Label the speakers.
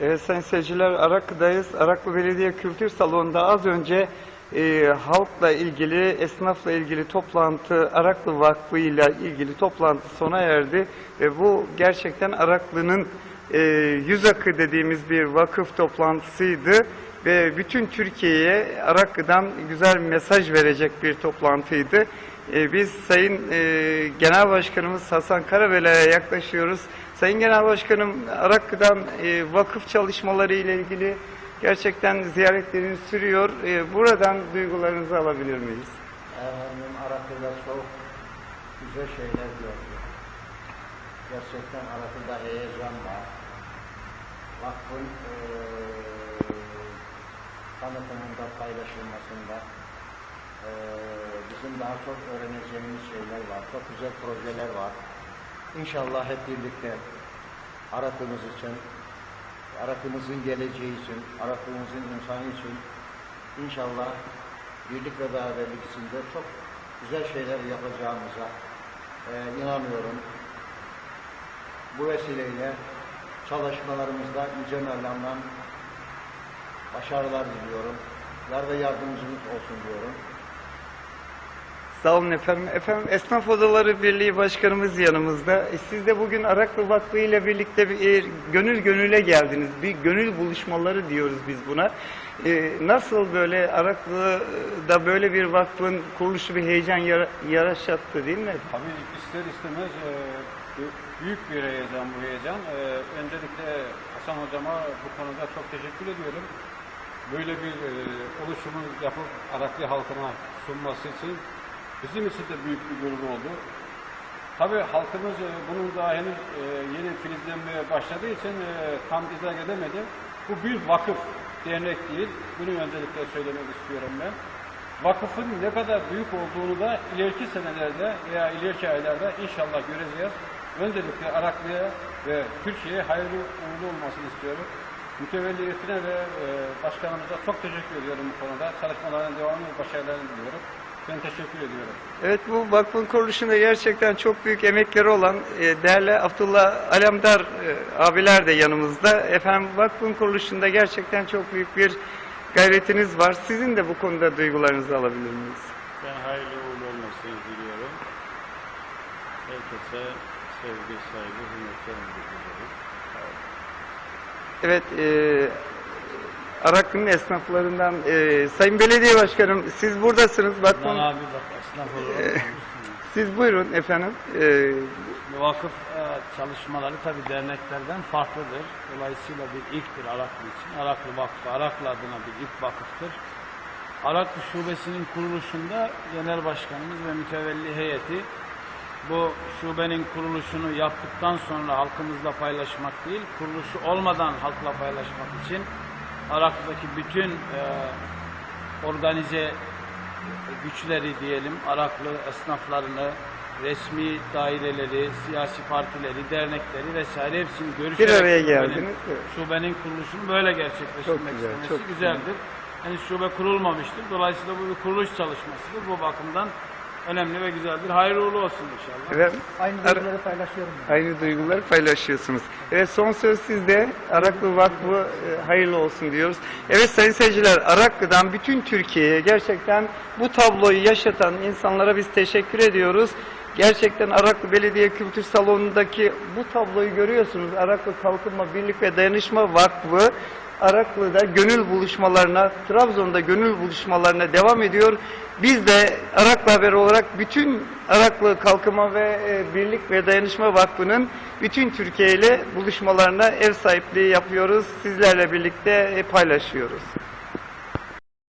Speaker 1: Evet sayın seyirciler Araklı'dayız. Araklı Belediye Kültür Salonu'nda az önce e, halkla ilgili, esnafla ilgili toplantı, Araklı Vakfı ile ilgili toplantı sona erdi. Ve bu gerçekten Araklı'nın e, yüz akı dediğimiz bir vakıf toplantısıydı. Ve bütün Türkiye'ye Araklı'dan güzel mesaj verecek bir toplantıydı. E, biz Sayın e, Genel Başkanımız Hasan Karabela'ya yaklaşıyoruz. Sayın Genel Başkanım, Araklı'dan e, vakıf çalışmaları ile ilgili gerçekten ziyaretleriniz sürüyor. E, buradan duygularınızı alabilir miyiz?
Speaker 2: Efendim Araklı'da çok güzel şeyler gördüm. Gerçekten Araklı'da heyecan var. Vakfın eee tanıtımında, paylaşılmasında eee, bizim daha çok öğreneceğimiz şeyler var. Çok güzel projeler var. İnşallah hep birlikte Araklı'mız için, Araklı'mızın geleceği için, Araklı'mızın insanı için inşallah birlik ve beraberlik içinde çok güzel şeyler yapacağımıza eee, inanıyorum. Bu vesileyle çalışmalarımızda Yüce Mevlam'dan başarılar diliyorum. Yar ve yardımcımız olsun diyorum.
Speaker 1: Sağ olun efendim. Efendim Esnaf Odaları Birliği Başkanımız yanımızda. E, Siz de bugün Araklı Vakfı ile birlikte bir e, gönül gönüle geldiniz. Bir gönül buluşmaları diyoruz biz buna. E, nasıl böyle Araklı'da böyle bir vakfın kuruluşu bir heyecan yara- yaşattı değil mi?
Speaker 3: Tabii ister istemez bü- büyük bir heyecan bu heyecan. Öncelikle Hasan Hocama bu konuda çok teşekkür ediyorum. Böyle bir oluşumu yapıp Araklı halkına sunması için bizim için de büyük bir gurur oldu. Tabii halkımız e, bunun daha henüz e, yeni filizlenmeye başladığı için e, tam idrak edemedi. Bu bir vakıf, dernek değil. Bunu öncelikle söylemek istiyorum ben. Vakıfın ne kadar büyük olduğunu da ileriki senelerde veya ileriki aylarda inşallah göreceğiz. Öncelikle Araklı'ya ve Türkiye'ye hayırlı uğurlu olmasını istiyorum. Mütevelliyetine ve e, başkanımıza çok teşekkür ediyorum bu konuda. Çalışmaların devamı ve başarılarını diliyorum. Ben teşekkür ediyorum.
Speaker 1: Evet bu vakfın kuruluşunda gerçekten çok büyük emekleri olan e, değerli Abdullah Alemdar e, abiler de yanımızda. Efendim vakfın kuruluşunda gerçekten çok büyük bir gayretiniz var. Sizin de bu konuda duygularınızı alabilir miyiz?
Speaker 4: Ben hayırlı uğurlu olmasını diliyorum. Herkese sevgi, saygı, hürmetlerimi diliyorum.
Speaker 1: Evet, e, Araklı'nın esnaflarından e, Sayın Belediye Başkanım siz buradasınız.
Speaker 4: Ben
Speaker 1: Vakfın,
Speaker 4: abi bak esnaf olarak
Speaker 1: siz buyurun efendim. E,
Speaker 4: vakıf e, çalışmaları tabii derneklerden farklıdır. Dolayısıyla bir ilktir Araklı için. Araklı Vakfı, Araklı adına bir ilk vakıftır. Araklı Şubesi'nin kuruluşunda Genel Başkanımız ve mütevelli heyeti bu şubenin kuruluşunu yaptıktan sonra halkımızla paylaşmak değil, kuruluşu olmadan halkla paylaşmak için Araklı'daki bütün e, organize güçleri diyelim, Araklı esnaflarını, resmi daireleri, siyasi partileri, dernekleri vesaire hepsini görüşerek
Speaker 1: araya
Speaker 4: şubenin-
Speaker 1: geldiniz, evet.
Speaker 4: şubenin kuruluşunu böyle gerçekleştirmek
Speaker 1: Çok güzel,
Speaker 4: istemesi
Speaker 1: çok
Speaker 4: güzeldir. Henüz şube kurulmamıştır. Dolayısıyla bu bir kuruluş çalışmasıdır. Bu bakımdan önemli ve güzeldir. Hayırlı uğurlu olsun inşallah.
Speaker 1: efendim,
Speaker 2: Aynı duyguları paylaşıyorum.
Speaker 1: Aynı duyguları paylaşıyorsunuz. Evet son söz sizde. Araklı Vakfı e, hayırlı olsun diyoruz. Evet sayın seyirciler Araklı'dan bütün Türkiye'ye gerçekten bu tabloyu yaşatan insanlara biz teşekkür ediyoruz. Gerçekten Araklı Belediye Kültür Salonu'ndaki bu tabloyu görüyorsunuz. Araklı Kalkınma Birlik ve Dayanışma Vakfı Araklı'da gönül buluşmalarına, Trabzon'da gönül buluşmalarına devam ediyor. Biz de Araklı Haber olarak bütün Araklı Kalkınma ve e, Birlik ve Dayanışma Vakfı'nın bütün Türkiye ile buluşmalarına ev sahipliği yapıyoruz. Sizlerle birlikte e, paylaşıyoruz.